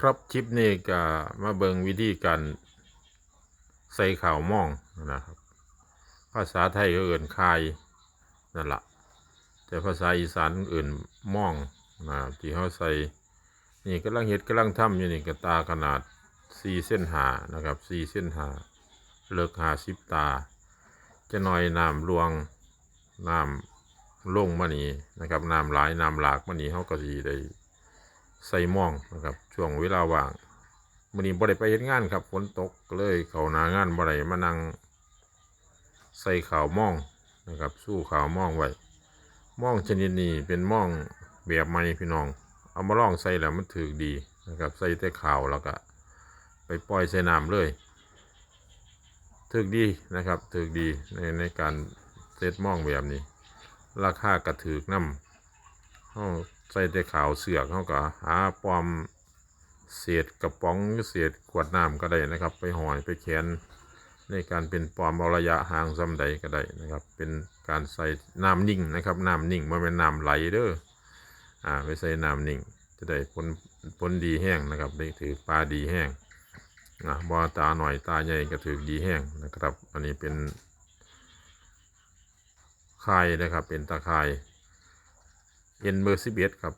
ครับคลิปนี้ก็มาเบิงวิธีการใส่ข่าวม่องนะครับ ภาษาไทยก็เอื่นคายนั่นละแต่ภาษาอีสานอื่นม่องนะที่เขาใส่นี่กำลังเห็ดกำลังทำอยู่นี่กระตาขนาดสี่เส้นหานะครับสี่เส้นหาเลิกหาสิบตา จะหน่อยน้ำลวงน้ำลงมานี่นะครับน้ำหลายน้ำหลากมานี่เขาก็สีได้ ใส่ม่องนะครับช่วงเวลาว่างมื้อนี้บ่ได้ไปเฮ็ดงานครับฝนตกเลยเขานางานบ่ได้มานั่งใส่ข่าวม่องนะครับ สู้ข่าวม่องไว้ม่องชนิดนี้เป็นม่องแบบใหม่พี่น้อง เอามาลองใส่แล้วมันถูกดีนะครับใส่แต่ข่าวแล้วก็ไปปล่อยใส่น้ำเลยถูกดีนะครับถูกดีในในการเซตม่องแบบนี้ ราคากระถือกน้ำเขาใส่แต่ขาวเสือกเขาก็หาปลอมเศษกระป๋องเศษขวดน้ำก็ได้นะครับ ไปห่อยไปแขนในการเป็นปลอมเอาระยะห่างซ้ำใดก็ได้นะครับ เป็นการใส่น้ำนิ่งนะครับน้ำนิ่งมันเป็นน้ำไหลเด้ออ่าไปใส่น้ำนิ่ง จะได้ผลผลดีแห้งนะครับได้ถือปลาดีแห้งอ่าบ่ตาหน่อยตาใหญ่ก็ถือดีแห้งนะครับ อันนี้เป็นคายนะครับเป็นตาคาย เอ็นเบอร์สิบเอ็ดครับ